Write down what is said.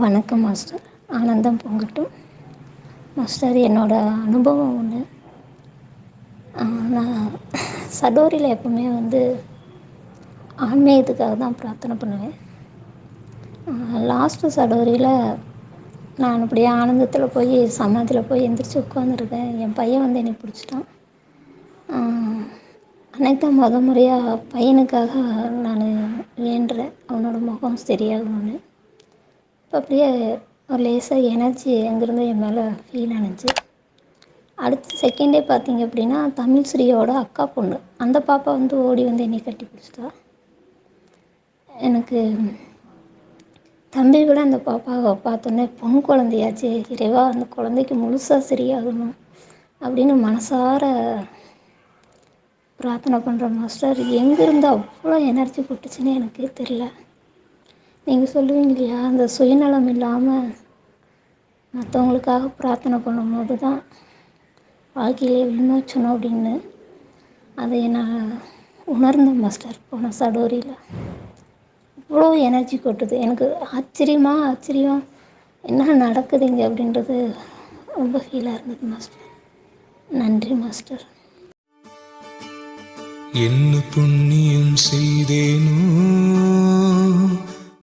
வணக்கம் மாஸ்டர். ஆனந்தம் பொங்கட்டும். மாஸ்டர் என்னோடய அனுபவம் ஒன்று நான் சடோரியில் எப்பவுமே வந்து ஆன்மீகத்துக்காக தான் பிரார்த்தனை பண்ணுவேன். லாஸ்ட்டு சடோரியில் நான் அப்படியே ஆனந்தத்தில் போய் சமாதியில் போய் எந்திரிச்சு உட்காந்துருக்கேன் என் பையன் வந்து என்னை பிடிச்சிட்டான். அன்னைக்கு தான் முத முறையாக பையனுக்காக நான் வேண்டுறேன் அவனோட முகம் சரியாகணும்னு. இப்போ அப்படியே ஒரு லேசாக எனர்ஜி அங்கேருந்து என் மேலே ஃபீல் ஆனிச்சு. அடுத்த செகண்டே பார்த்தீங்க அப்படின்னா தமிழ் ஸ்ரீயோட அக்கா பொண்ணு. அந்த பாப்பா வந்து ஓடி வந்து என்னை கட்டி பிடிச்சிட்டா. எனக்கு தம்பி கூட அந்த பாப்பாவை பார்த்தோன்னே பொன் குழந்தையாச்சு இறைவா அந்த குழந்தைக்கு முழுசாக சரியாகணும் அப்படின்னு மனசார பிரார்த்தனை பண்ணுற மாஸ்டர் எங்கேருந்து அவ்வளோ எனர்ஜி போட்டுச்சுன்னு எனக்கு தெரில நீங்கள் சொல்லுவீங்க இல்லையா அந்த சுயநலம் இல்லாமல் மற்றவங்களுக்காக பிரார்த்தனை பண்ணும்போது தான் வாழ்க்கையிலே விமோச்சனம் அப்படின்னு அதை நான் உணர்ந்தேன் மாஸ்டர். போன சடோரியில். இவ்வளோ எனர்ஜி கொட்டுது. எனக்கு ஆச்சரியமாக ஆச்சரியம். என்ன நடக்குது இங்கே அப்படின்றது ரொம்ப ஃபீலாக இருந்தது மாஸ்டர். நன்றி மாஸ்டர். என்ன புண்ணியம் செய்தேனோ